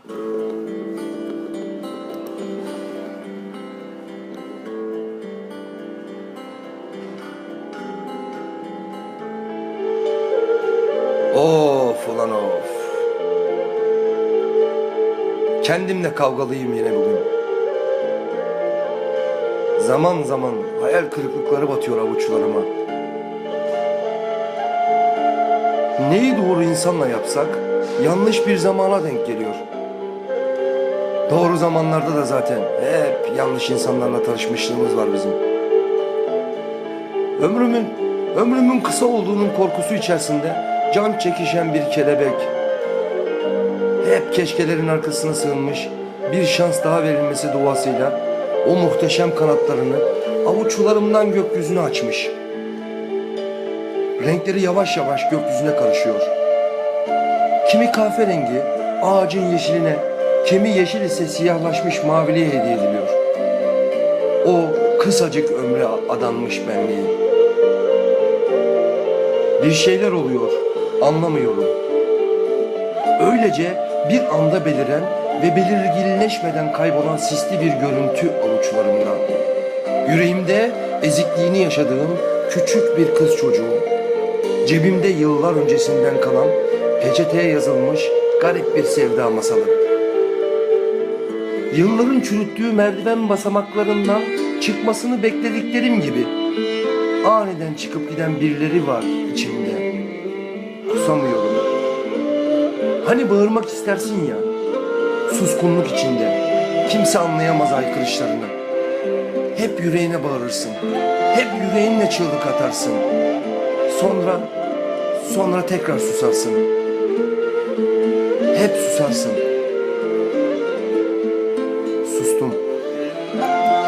Of ulan of. Kendimle kavgalıyım yine bugün. Zaman zaman hayal kırıklıkları batıyor avuçlarıma. Neyi doğru insanla yapsak yanlış bir zamana denk geliyor. Doğru zamanlarda da zaten hep yanlış insanlarla tanışmışlığımız var bizim. Ömrümün, ömrümün kısa olduğunun korkusu içerisinde can çekişen bir kelebek. Hep keşkelerin arkasına sığınmış, bir şans daha verilmesi duasıyla o muhteşem kanatlarını avuçlarımdan gökyüzüne açmış. Renkleri yavaş yavaş gökyüzüne karışıyor. Kimi kahverengi, ağacın yeşiline, kimi yeşil ise siyahlaşmış maviliğe hediye ediliyor. O kısacık ömre adanmış benliği. Bir şeyler oluyor, anlamıyorum. Öylece bir anda beliren ve belirginleşmeden kaybolan sisli bir görüntü avuçlarımda. Yüreğimde ezikliğini yaşadığım küçük bir kız çocuğu. Cebimde yıllar öncesinden kalan peçeteye yazılmış garip bir sevda masalı. Yılların çürüttüğü merdiven basamaklarından çıkmasını beklediklerim gibi aniden çıkıp giden birileri var içimde. Kusamıyorum. Hani bağırmak istersin ya, suskunluk içinde. Kimse anlayamaz aykırışlarını. Hep yüreğine bağırırsın. Hep yüreğinle çığlık atarsın. Sonra, sonra tekrar susarsın. Hep susarsın. Cristo.